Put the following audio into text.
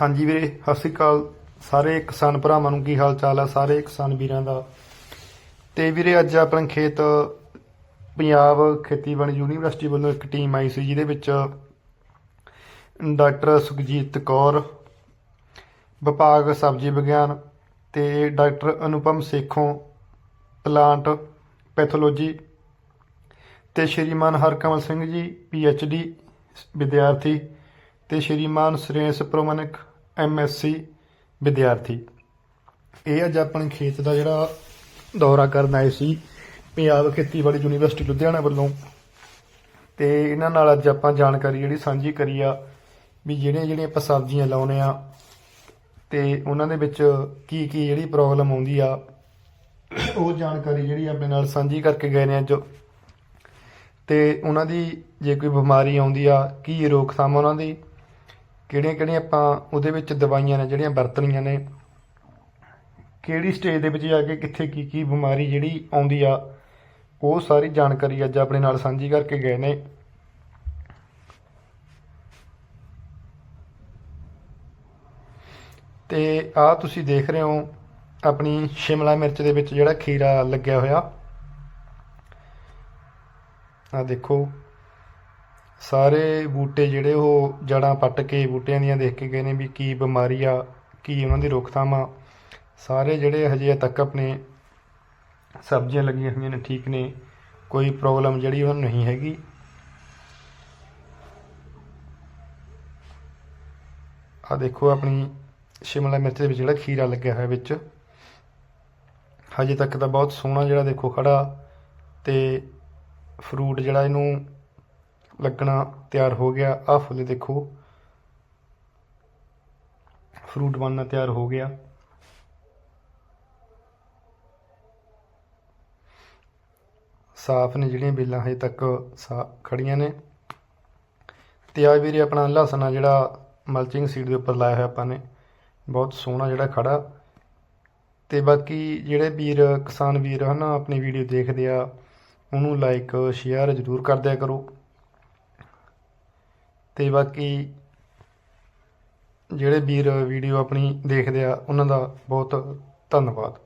ਹਾਂਜੀ ਵੀਰੇ, ਸਤਿ ਸ਼੍ਰੀ ਅਕਾਲ। ਸਾਰੇ ਕਿਸਾਨ ਭਰਾਵਾਂ ਨੂੰ ਕੀ ਹਾਲ ਚਾਲ ਆ? ਸਾਰੇ ਕਿਸਾਨ ਵੀਰਾਂ ਦਾ। ਤੇ ਵੀਰੇ, ਅੱਜ ਆਪਣੇ ਖੇਤ ਪੰਜਾਬ ਖੇਤੀਬਾੜੀ ਯੂਨੀਵਰਸਿਟੀ ਵੱਲੋਂ ਇੱਕ ਟੀਮ ਆਈ ਸੀ, ਜਿਹਦੇ ਵਿੱਚ ਡਾਕਟਰ ਸੁਖਜੀਤ ਕੌਰ, ਵਿਭਾਗ ਸਬਜ਼ੀ ਵਿਗਿਆਨ ਤੇ doctor Anupam Sekhon plant pathology ਤੇ ਸ਼੍ਰੀਮਾਨ ਹਰਕਮਲ ਸਿੰਘ ਜੀ ਪੀ ਡੀ ਵਿਦਿਆਰਥੀ ਤੇ ਸ਼੍ਰੀਮਾਨ ਸੁਰੇਸ਼ ਪ੍ਰਮਨਕ ਐਮਐਸਸੀ ਵਿਦਿਆਰਥੀ। ਇਹ ਅੱਜ ਆਪਣੇ ਖੇਤ ਦਾ ਜਿਹੜਾ ਦੌਰਾ ਕਰਨ ਆਏ ਸੀ, ਪੰਜਾਬ ਖੇਤੀਬਾੜੀ ਯੂਨੀਵਰਸਿਟੀ ਲੁਧਿਆਣਾ ਵੱਲੋਂ। ਤੇ ਇਹਨਾਂ ਨਾਲ ਅੱਜ ਆਪਾਂ ਜਾਣਕਾਰੀ ਜਿਹੜੀ ਸਾਂਝੀ ਕਰੀ ਆ, ਵੀ ਜਿਹੜੀਆਂ ਜਿਹੜੀਆਂ ਆਪਾਂ ਸਬਜ਼ੀਆਂ ਲਾਉਨੇ ਆ, ਤੇ ਉਹਨਾਂ ਦੇ ਵਿੱਚ ਕੀ ਕੀ ਜਿਹੜੀ ਪ੍ਰੋਬਲਮ ਆਉਂਦੀ ਆ, ਉਹ ਜਾਣਕਾਰੀ ਜਿਹੜੀ ਆਪਣੇ ਨਾਲ ਸਾਂਝੀ ਕਰਕੇ ਗਏ ਨੇ ਅੱਜ। ਤੇ ਉਹਨਾਂ ਦੀ ਜੇ ਕੋਈ ਬਿਮਾਰੀ ਆਉਂਦੀ ਆ, ਕੀ ਰੋਕਥਾਮ ਉਹਨਾਂ ਦੀ ਕਿਹੜੀਆਂ ਕਿਹੜੀਆਂ ਆਪਾਂ ਉਹਦੇ ਵਿੱਚ ਦਵਾਈਆਂ ਨੇ, ਜਿਹੜੀਆਂ ਵਰਤਣੀਆਂ ਨੇ, ਕਿਹੜੀ ਸਟੇਜ ਦੇ ਵਿੱਚ ਜਾ ਕੇ ਕਿੱਥੇ ਕੀ ਕੀ ਬਿਮਾਰੀ ਜਿਹੜੀ ਆਉਂਦੀ ਆ, ਉਹ ਸਾਰੀ ਜਾਣਕਾਰੀ ਅੱਜ ਆਪਣੇ ਨਾਲ ਸਾਂਝੀ ਕਰਕੇ ਗਏ ਨੇ। ਤੇ ਆ ਤੁਸੀਂ ਦੇਖ ਰਹੇ ਹੋ ਆਪਣੀ ਸ਼ਿਮਲਾ ਮਿਰਚ ਦੇ ਵਿੱਚ ਜਿਹੜਾ ਖੀਰਾ ਲੱਗਿਆ ਹੋਇਆ। ਆ ਦੇਖੋ। ਸਾਰੇ ਬੂਟੇ ਜਿਹੜੇ ਉਹ ਜੜਾਂ ਪੱਟ ਕੇ ਬੂਟਿਆਂ ਦੀਆਂ ਦੇਖ ਕੇ ਗਏ ਨੇ ਵੀ ਕੀ ਬਿਮਾਰੀ ਆ, ਕੀ ਉਹਨਾਂ ਦੀ ਰੋਕਥਾਮ ਆ। ਸਾਰੇ ਜਿਹੜੇ ਹਜੇ ਤੱਕ ਆਪਣੇ ਸਬਜ਼ੀਆਂ ਲੱਗੀਆਂ ਹੋਈਆਂ ਨੇ, ਠੀਕ ਨੇ, ਕੋਈ ਪ੍ਰੋਬਲਮ ਜਿਹੜੀ ਉਹਨਾਂ ਨੂੰ ਨਹੀਂ ਹੈਗੀ। ਆ ਦੇਖੋ ਆਪਣੀ ਸ਼ਿਮਲਾ ਮਿਰਚ ਦੇ ਵਿੱਚ ਜਿਹੜਾ ਖੀਰਾ ਲੱਗਿਆ ਹੋਇਆ ਵਿੱਚ। ਹਜੇ ਤੱਕ ਤਾਂ ਬਹੁਤ ਸੋਹਣਾ ਜਿਹੜਾ ਦੇਖੋ ਖੜਾ ਤੇ ਫਰੂਟ ਜਿਹੜਾ ਇਹਨੂੰ ਲੱਗਣਾ ਤਿਆਰ ਹੋ ਗਿਆ। ਆਹ ਫੁੱਲ ਦੇਖੋ। ਫਰੂਟ ਬਣਨਾ ਤਿਆਰ ਹੋ ਗਿਆ। ਸਾਫ਼ ਨੇ ਜਿਹੜੀਆਂ ਬੇਲਾਂ ਹਜੇ ਤੱਕ ਸਾ ਖੜੀਆਂ ਨੇ। ਤੇ ਆ ਵੀਰੇ ਆਪਣਾ ਲਸਣ ਆ ਜਿਹੜਾ ਮਲਚਿੰਗ ਸੀਟ ਦੇ ਉੱਪਰ ਲਾਇਆ ਹੋਇਆ ਆਪਾਂ ਨੇ। ਬਹੁਤ ਸੋਹਣਾ ਜਿਹੜਾ ਖੜਾ ਤੇ ਬਾਕੀ ਜਿਹੜੇ ਵੀਰ, ਕਿਸਾਨ ਵੀਰ ਹਨ, ਆਪਣੀ ਵੀਡੀਓ ਦੇਖਦੇ ਆ, ਉਹਨੂੰ ਲਾਈਕ ਸ਼ੇਅਰ ਜ਼ਰੂਰ ਕਰ ਦਿਆ ਕਰੋ। ਅਤੇ ਬਾਕੀ ਜਿਹੜੇ ਵੀਰ ਵੀਡੀਓ ਆਪਣੀ ਦੇਖਦੇ ਆ ਉਹਨਾਂ ਦਾ ਬਹੁਤ ਧੰਨਵਾਦ।